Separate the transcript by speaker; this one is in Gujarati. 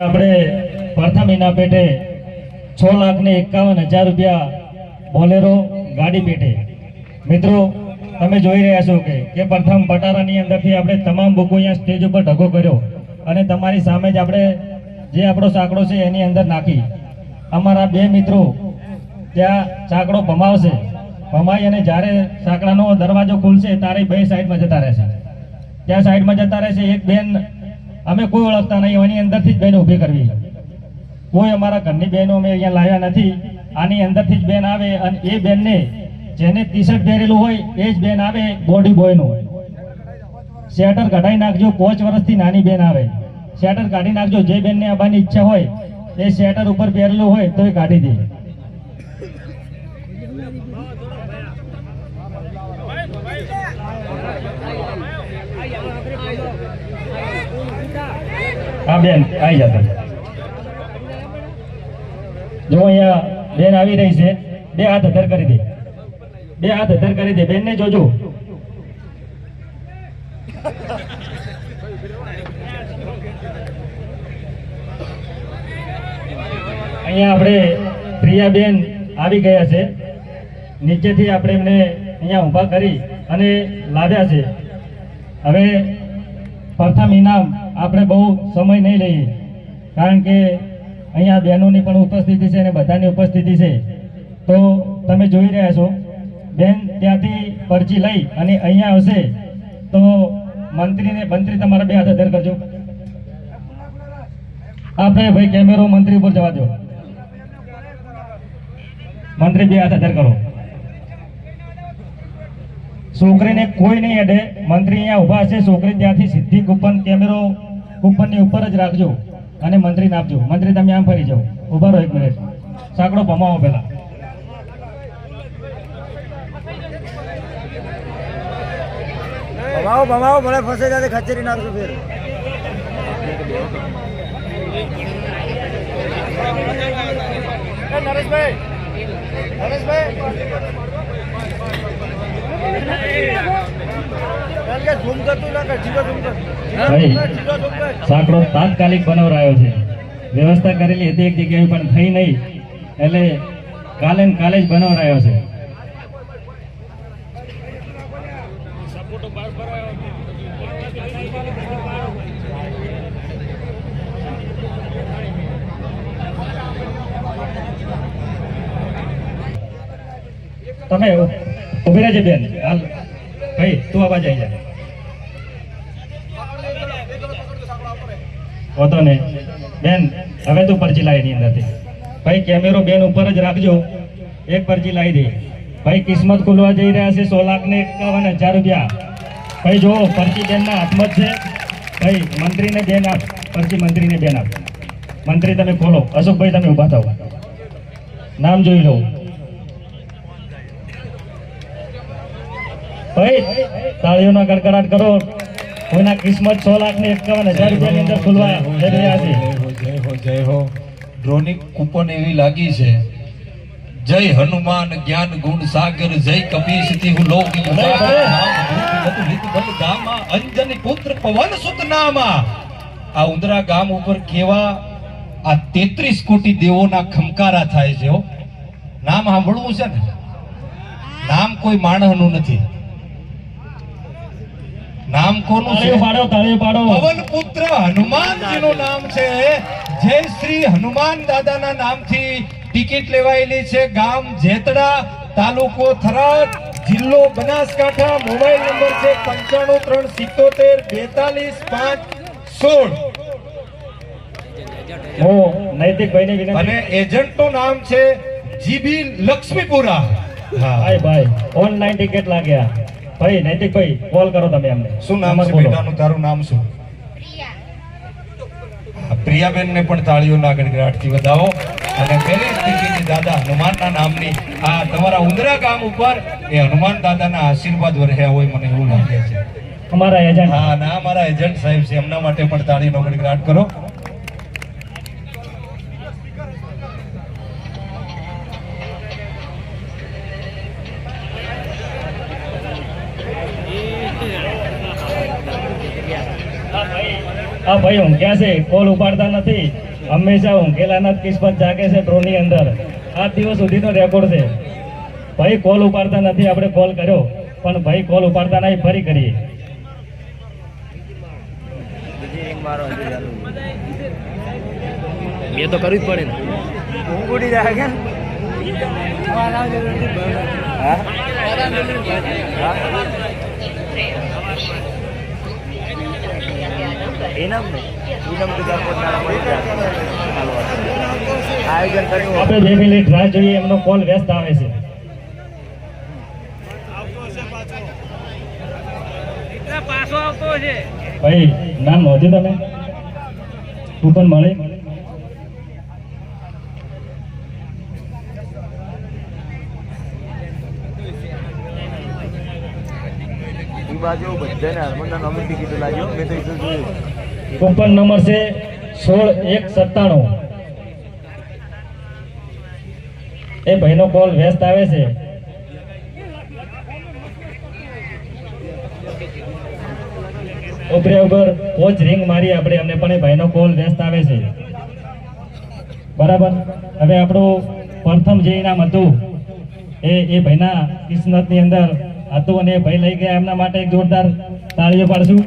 Speaker 1: આપણે પ્રથમ એના પેટે છ લાખ ને એકાવન હજાર રૂપિયા બોલેરો ગાડી પેટે. મિત્રો, તમે જોઈ રહ્યા છો કે કે પ્રથમ પટારાની અંદરથી આપણે તમામ બુકો અહીંયા સ્ટેજ ઉપર ઢગો કર્યો અને તમારી સામે જ આપણે જે આપણો સાંકડો છે એની અંદર નાખી. અમારા બે મિત્રો ત્યાં સાંકડો ભમાવશે. ભમાઈ અને જ્યારે સાંકડાનો દરવાજો ખુલશે, ત્યારે બે સાઈડમાં જતા રહેશે. ત્યાં સાઈડમાં જતા રહેશે એક બેન અમે કોઈ ઓળખતા નહીં, એની અંદરથી જ બહેનો ઊભી કરવી. કોઈ અમારા ઘરની બહેનો અમે અહીંયા લાવ્યા નથી. આની અંદરથી જ બેન આવે અને એ બેનને જેને ટી શર્ટ પહેરેલું હોય, એ જ બેન આવે બોડી બોયનું. શેટર કઢાઈ નાખજો, પાંચ વર્ષથી નાની બેન આવે. શેટર કાઢી નાખજો, જે બેનને આવવાની ઈચ્છા હોય, એ શેટર ઉપર પહેરેલું હોય તો એ કાઢી દે. હા, બેન આવી જતા જો અહીંયા બેન આવી રહી છે, બે હાથ અધર કરી દે. બે હાથ અધર કરી દે. બેનને જોજો. અહીંયા આપણે પ્રિયાબેન આવી ગયા છે. નીચેથી આપણે એમને અહીંયા ઊભા કરી અને લાવ્યા છે. હવે પ્રથમ ઇનામ આપણે બહુ સમય નહીં લઈએ, કારણ કે અહીંયા બહેનોની પણ ઉપસ્થિતિ છે અને બધાની ઉપસ્થિતિ છે. તો તમે જોઈ રહ્યા છો, બેન ત્યાંથી પરચી લઈ અને અહીંયા આવશે તો મંત્રીને, મંત્રી તમારા બે હાથ અધર કરજો. આપણે ભાઈ કેમેરો મંત્રી ઉપર જવા દો. મંત્રી બે હાથ અધર કરો. છોકરીને કોઈ નહીં અડે. મંત્રી અહીંયા ઊભા છે છોકરી ત્યાંથી સીધી કૂપન કેમેરો કૂપનની ઉપર જ રાખજો અને મંત્રીને આપજો. મંત્રી તમે આમ ફરી જાઓ. ઊભા રહો એક મિનિટ. સાંકડો ભમાવો પહેલાં.
Speaker 2: ભમાવો ભમાવો ભલે ફસે ત્યારે ખચેરી ફેર. નરેશભાઈ. નરેશભાઈ ઝૂમ કરતું ના કર જીરો ઝૂમ કર
Speaker 1: ભાઈ.
Speaker 2: જીરો ઝૂમ કર
Speaker 1: સાંકડો તાત્કાલિક બનાવરાયો છે. વ્યવસ્થા કરેલી હતી એક જગ્યાએ પણ થઈ નહીં. એટલે કાલે ને કાલે જ બનાવરાયો છે. તમે ઊભી રહેજે બેન. હાલ. ભાઈ તું આવા જઈ જા. હોતો બેન, હવે તું પરચી લાવી એની અંદરથી. ભાઈ કેમેરો બેન ઉપર જ રાખજો. એક પરચી લાવી દે. ભાઈ, કિસ્મત ખુલવા જઈ રહ્યા છે સો લાખ ને એકાવન હજાર રૂપિયા. ભાઈ, જો પરચી બેનના હાથમાં છે. ભાઈ, મંત્રીને બેન આપ. પરચી મંત્રીને બેન આપ. મંત્રી તમે ખોલો. અશોકભાઈ, તમે ઊભા થાવ નામ જોઈ લો. ભાઈ, તાળીઓના ગડગડાટ કરો. કોઈના કિસ્મત છ લાખ ને એકાવન હજાર રૂપિયાની અંદર ખુલવા જઈ રહ્યા છે
Speaker 3: જય હો જય હો ડ્રોની કૂપન એવી લાગી છે. જય હનુમાન જ્ઞાન ગુણ સાગર જય કપીશ હું લોક. અંજની પુત્ર પવન સુત નામા આ ઉંદરા ગામ ઉપર કેવા આ તેત્રીસ કોટી દેવોના ખમકારા થાય છે હો. નામ સાંભળવું છે ને? નામ કોઈ માણસનું નથી. નામ કોનું છે?
Speaker 1: પાડો તાળીઓ પાડો.
Speaker 3: પવન પુત્ર હનુમાનજીનું નામ છે. જય શ્રી હનુમાન દાદાના નામથી ટિકિટ લેવાયેલી છે ગામ જેતડા તાલુકો થરાદ જિલ્લો બનાસકાંઠા મોબાઈલ નંબર છે પંચાણું ત્રણ સિત્તોતેર બેતાલીસ પાંચ સોળ.
Speaker 1: હું નૈતિક ભાઈને વિનંતી
Speaker 3: અને એજન્ટનું નામ છે જીબી લક્ષ્મીપુરા. હા.
Speaker 1: ભાઈ ભાઈ ઓનલાઈન ટિકિટ લાગ્યા. ભાઈ નૈતિક ભાઈ કોલ કરો તમે અમને.
Speaker 3: શું નામ છે બેટાનું? તારું નામ શું? પ્રિયાબેન ને પણ તાળીઓના ગડગડાટથી વધાવો. અને પહેલી સ્થિતિની દાદા હનુમાનના નામની આ તમારા ઉંદરા ગામ ઉપર એ હનુમાન દાદાના આશીર્વાદ વરહ્યા હોય મને એવું લાગે છે.
Speaker 1: અમારા એજન્ટ
Speaker 3: હા ના અમારા એજન્ટ સાહેબ છે. એમના માટે પણ તાળીનો ગડગડાટ કરો.
Speaker 1: હા ભાઈ ઊંઘ્યા છે કોલ ઉપાડતા નથી. હંમેશા ઊંઘેલાના જ કિસ્મત જાગે છે ડ્રોની અંદર. આ દિવસ સુધીનો રેકોર્ડ છે. ભાઈ કોલ ઉપાડતા નથી આપણે કોલ કર્યો પણ ભાઈ કોલ ઉપાડતા નહીં ફરી કરીએ.
Speaker 4: એ તો કરવી જ પડે ને.
Speaker 2: ઊંઘ ઉડી જાય કે? હા? હા? ઇનામ ને ઇનામ તો ચાર પાંચ દાડા મળી જાય. આયોજન કર્યું હોય.
Speaker 1: આપણે બે મિનિટ રાહ જોઈએ એમનો કોલ વ્યસ્ત આવે છે. ભાઈ નામ નોંધ્યું તમે? તું પણ મળે?
Speaker 2: બાજુ બધાને હરમનના નામે ટિકિટ લાગ્યો. મેં તો જોયું.
Speaker 1: કૂપન નંબર છે સોળ એક સત્તાણું. એ ભાઈનો કોલ વ્યસ્ત આવે છે. ઉપર કોચ રિંગ મારી આપણે, અમને પણ એ ભાઈનો કોલ વ્યસ્ત આવે છે. બરાબર? હવે આપણું પ્રથમ જે ઇનામ હતું, એ એ ભાઈના કિસ્મતની અંદર હતું અને એ ભાઈ લઈ ગયા. એમના માટે જોરદાર તાળીઓ પાડશું.